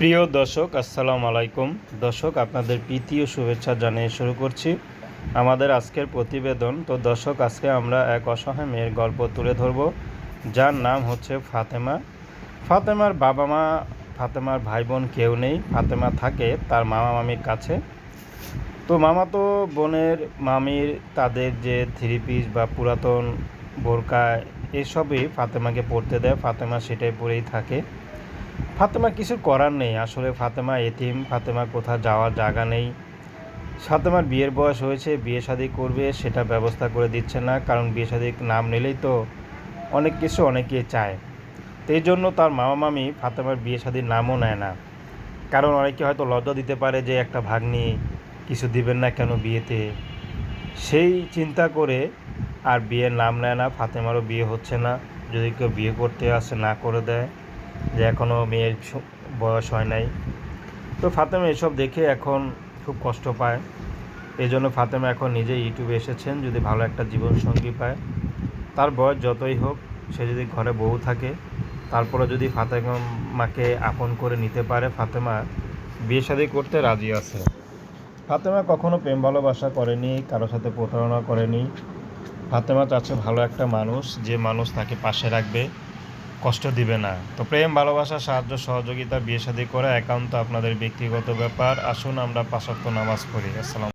প্রিয় দর্শক, আসসালামু আলাইকুম। দর্শক, আপনাদের প্রীতি ও শুভেচ্ছা জানিয়ে শুরু করছি আমাদের আজকের প্রতিবেদন। তো দর্শক, আজকে আমরা এক অসহায় মেয়ের গল্প তুলে ধরব। যার নাম হচ্ছে ফাতেমা। ফাতেমার বাবা মা ফাতেমার ভাই বোন কেউ নেই। ফাতেমা থাকে তার মামা মামির কাছে। তো মামা তো বোনের মামির, তাদের যে থ্রি পিস বা পুরাতন বোরকা, এসবই ফাতেমাকে পড়তে দেয়। ফাতেমা সেটাই পরেই থাকে। ফাতেমা কিছু করার নেই। আসলে ফাতেমা এতিম, ফাতেমা কোথাও যাওয়ার জায়গা নেই। ফাতেমার বিয়ের বয়স হয়েছে, বিয়ে শাদী করবে, সেটা ব্যবস্থা করে দিচ্ছে না, কারণ বিয়ে শাদীর নাম নিলেই তো অনেক কিছু অনেকে চায়। তো এই জন্য তার মামা মামি ফাতেমার বিয়ে শাদীর নামও নেয় না। কারণ অনেকে হয়তো লজ্জা দিতে পারে যে একটা ভাগ্নি কিছু দিবেন না কেন বিয়েতে। সেই চিন্তা করে আর বিয়ের নাম নেয় না, ফাতেমারও বিয়ে হচ্ছে না। যদি কেউ বিয়ে করতে আসে, না করে দেয়। যে এখনও মেয়ের বয়স হয় নাই। তো ফাতেমা এসব দেখে এখন খুব কষ্ট পায়। এই জন্য ফাতেমা এখন নিজে ইউটিউবে এসেছেন, যদি ভালো একটা জীবনসঙ্গী পায়। তার বয়স যতই হোক, সে যদি ঘরে বউ থাকে তারপরে যদি ফাতেমাকে আপন করে নিতে পারে, ফাতেমা বিয়ে শাদী করতে রাজি আছে। ফাতেমা কখনো প্রেম ভালোবাসা করেনি, কারোর সাথে প্রতারণা করেনি। ফাতেমা চাচ্ছে ভালো একটা মানুষ, যে মানুষ তাকে পাশে রাখবে। কষ্ট দিবে না। তো প্রেম, ভালোবাসা, সাহায্য, সহযোগিতা, বিয়ে শাদী করা একান্ত আপনাদের ব্যক্তিগত ব্যাপার। আসুন আমরা পাশাপ্ত নামাজ পড়ি। আসসালাম